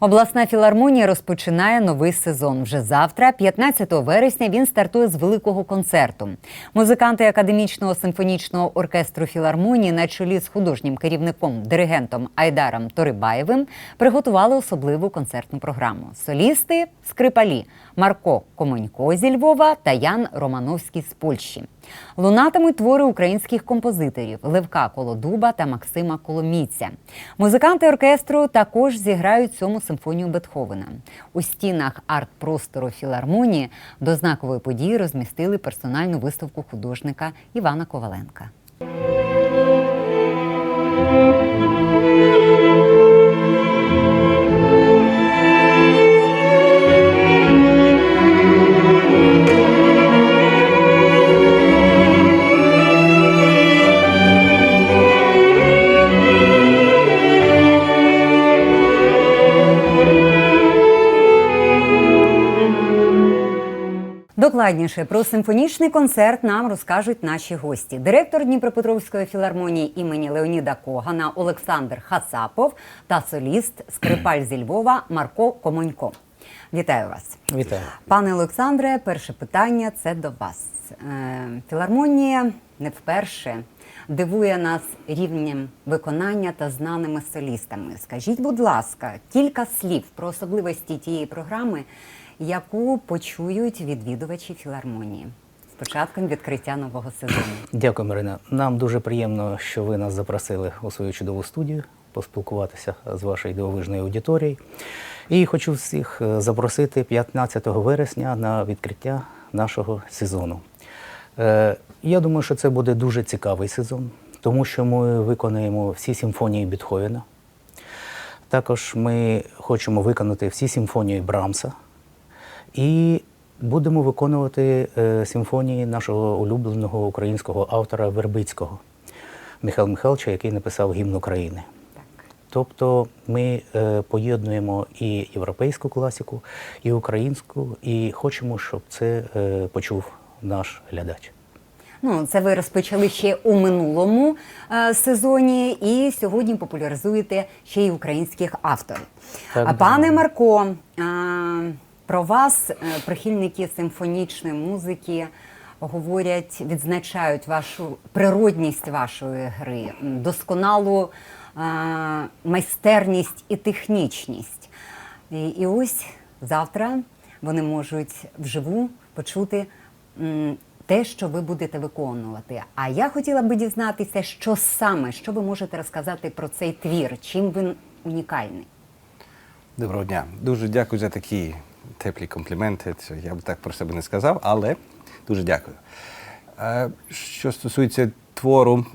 Обласна філармонія розпочинає новий сезон. Вже завтра, 15 вересня, він стартує з великого концерту. Музиканти академічного симфонічного оркестру філармонії на чолі з художнім керівником диригентом Айдаром Торибаєвим приготували особливу концертну програму. Солісти скрипалі Марко Комонько зі Львова та Ян Романовський з Польщі. Лунатимуть твори українських композиторів Левка Колодуба та Максима Коломійця. Музиканти оркестру також зіграють сьому симфонію Бетховена. У стінах арт-простору філармонії до знакової події розмістили персональну виставку художника Івана Коваленка. Докладніше про симфонічний концерт нам розкажуть наші гості. Директор Дніпропетровської філармонії імені Леоніда Когана Олександр Хасапов та соліст скрипаль зі Львова Марко Комонько. Вітаю вас. Вітаю. Пане Олександре, перше питання це до вас. Е, Філармонія не вперше дивує нас рівнем виконання та знаними солістами. Скажіть, будь ласка, кілька слів про особливості тієї програми, яку почують відвідувачі філармонії з початком відкриття нового сезону. Дякую, Марина. Нам дуже приємно, що ви нас запросили у свою чудову студію поспілкуватися з вашою дивовижною аудиторією. І хочу всіх е, запросити 15 вересня на відкриття нашого сезону. Е, Я думаю, що це буде дуже цікавий сезон, тому що ми виконуємо всі симфонії Бетховена. Також ми хочемо виконати всі симфонії Брамса. І будемо виконувати е, симфонії нашого улюбленого українського автора Вербицького Михайла Михайловича, який написав гімн України. Тобто ми е, поєднуємо і європейську класику, і українську, і хочемо, щоб це е, почув наш глядач. Ну, це ви розпочали ще у минулому е, сезоні, і сьогодні популяризуєте ще й українських авторів. Так, а пане да. Марко, е, про вас е, прихильники симфонічної музики говорять, відзначають вашу природність вашої гри, досконалу е, майстерність і технічність. І, і ось завтра вони можуть вживу почути те, що ви будете виконувати. А я хотіла би дізнатися, що саме, що ви можете розказати про цей твір, чим він унікальний. Доброго дня. Дуже дякую за такі теплі компліменти. Я б так про себе не сказав, але дуже дякую. Е, Що стосується твору,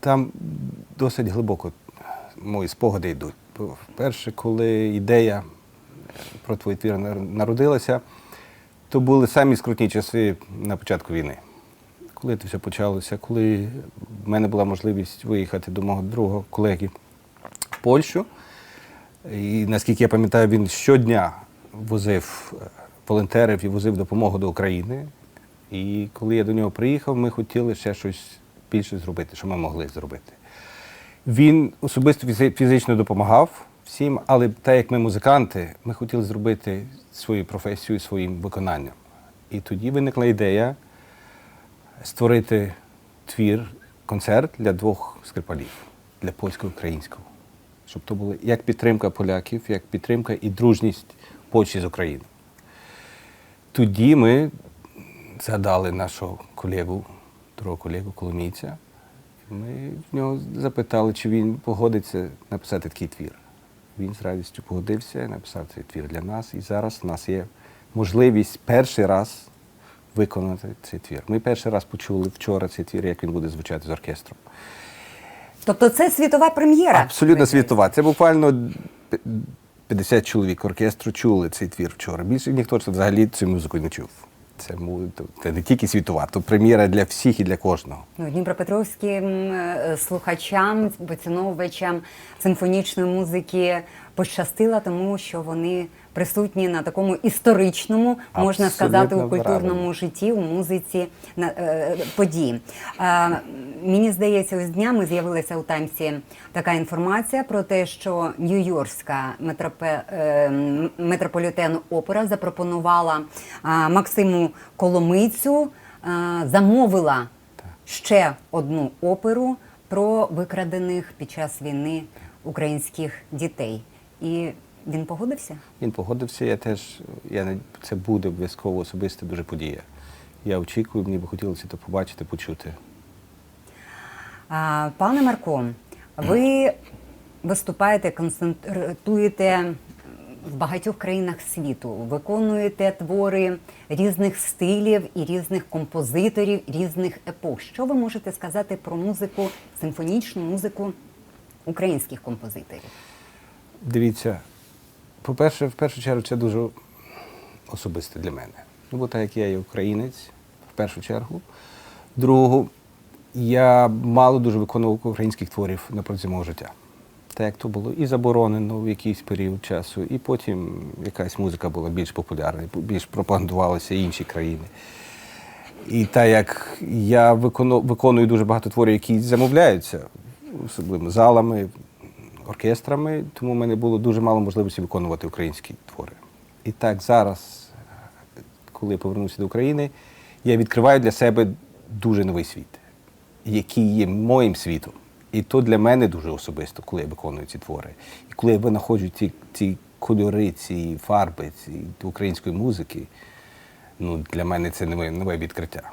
там досить глибоко мої спогади йдуть. Бо Вперше, коли ідея про твій твір народилася, то були самі скрутні часи на початку війни. Коли це все почалося, коли в мене була можливість виїхати до мого другого колеги в Польщу. І наскільки я пам'ятаю, він щодня возив е, волонтерів і возив допомогу до України. І коли я до нього приїхав, ми хотіли ще щось більше зробити, що ми могли зробити. Він особисто фізично допомагав всім, але так як ми музиканти, ми хотіли зробити свою професію своїм виконанням. І тоді виникла ідея створити твір, концерт для двох скрипалів, для польського і українського. Щоб то було як підтримка поляків, як підтримка і дружність Польщі з Україною. Тоді ми згадали нашого колегу, другого колегу Коломійця. Ми в нього запитали, чи він погодиться написати такий твір. Він з радістю погодився, написав цей твір для нас. І зараз у нас є можливість перший раз виконати цей твір. Ми перший раз почули вчора цей твір, як він буде звучати з оркестром. Тобто це світова прем'єра. Абсолютно світова. Це буквально 50 чоловік оркестру чули цей твір вчора. Більше ніхто це взагалі цю музику не чув. Це, це не тільки світова, то прем'єра для всіх і для кожного. Ну, Дніпропетровським е, слухачам, поціновувачам симфонічної музики пощастила, тому що вони присутні на такому історичному, можна сказати, у культурному правильно. житті, у музиці на е, події. Е, мені здається, ось днями з'явилася у Таймсі така інформація про те, що Нью-Йоркська метропе, е, метрополітен опера запропонувала е, Максиму Коломийцю, е, замовила ще одну оперу про викрадених під час війни українських дітей. І він погодився? Він погодився, я теж, я, не- це буде обов'язково особиста дуже подія. Я очікую, мені би хотілося це побачити, почути. А, Пане Марко, ви виступаєте, концентруєте в багатьох країнах світу, виконуєте твори різних стилів і різних композиторів, різних епох. Що ви можете сказати про музику, симфонічну музику українських композиторів? Дивіться, по-перше, в першу чергу, це дуже особисте для мене. Ну, бо так як я є українець, в першу чергу. Другу, я мало дуже виконував українських творів на протязі мого життя. Так як то було і заборонено в якийсь період часу, і потім якась музика була більш популярна, більш пропагандувалася інші країни. І так як я виконую дуже багато творів, які замовляються, особливо залами, оркестрами, тому в мене було дуже мало можливості виконувати українські твори. І так зараз, коли я повернувся до України, я відкриваю для себе дуже новий світ, який є моїм світом. І то для мене дуже особисто, коли я виконую ці твори. І коли я винаходжу ці, ці кольори, ці фарби, ці української музики, ну, для мене це нове, нове відкриття.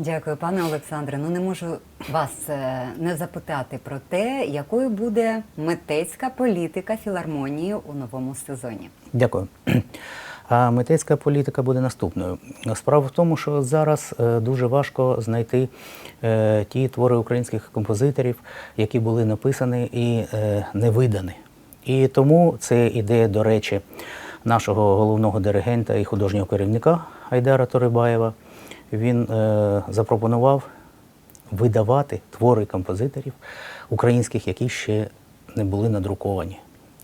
Дякую, пане Олександре. Ну не можу вас е, не запитати про те, якою буде митецька політика філармонії у новому сезоні. Дякую. А митецька політика буде наступною. Справа в тому, що зараз е, дуже важко знайти е, ті твори українських композиторів, які були написані і не видані. І тому це ідея, до речі, нашого головного диригента і художнього керівника Айдара Торибаєва. Він е, запропонував видавати твори композиторів українських, які ще не були надруковані.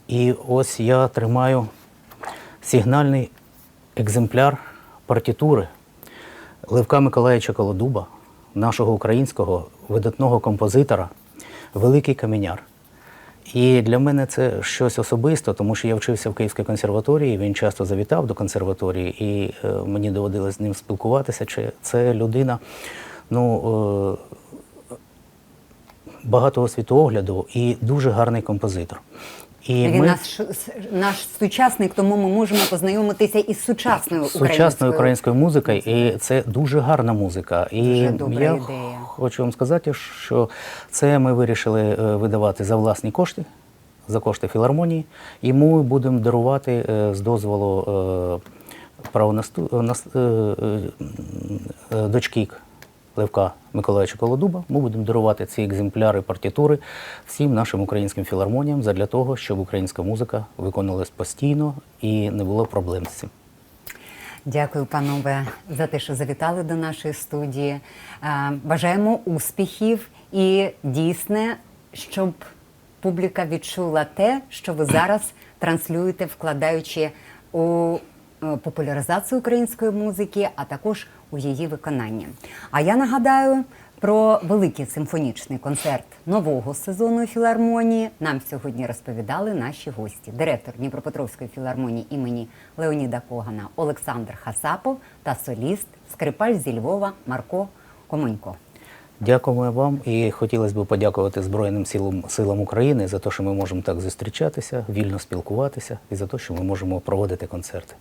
І ось я тримаю сигнальний екземпляр партітури Левка Миколаївича Колодуба, нашого українського видатного композитора, Великий Каменяр. І для мене це щось особисте, тому що я вчився в Київській консерваторії, він часто завітав до консерваторії, і е, мені доводилось з ним спілкуватися. Чи це людина, ну, е, багатого світогляду і дуже гарний композитор. І Він наш, наш сучасник, тому ми можемо познайомитися із сучасною сучасною українською. українською музикою, і це дуже гарна музика. І Дуже добра я ідея. хочу вам сказати, що це ми вирішили е, видавати за власні кошти, за кошти філармонії, і ми будемо дарувати е, з дозволу е, правонасту... нас- дочки Левка Миколаївича Колодуба. Ми будемо дарувати ці екземпляри партітури всім нашим українським філармоніям задля того, щоб українська музика виконувалась постійно і не було проблем з цим. Дякую, панове, за те, що завітали до нашої студії. Е, Бажаємо успіхів і дійсне, щоб публіка відчула те, що ви зараз транслюєте, вкладаючи у популяризацію української музики, а також у її виконання. А я нагадаю. Про великий симфонічний концерт нового сезону філармонії нам сьогодні розповідали наші гості: директор Дніпропетровської філармонії імені Леоніда Когана Олександр Хасапов та соліст скрипаль зі Львова Марко Комонько. Дякуємо вам і хотілося б подякувати Збройним силам, силам України за те, що ми можемо так зустрічатися, вільно спілкуватися і за те, що ми можемо проводити концерти.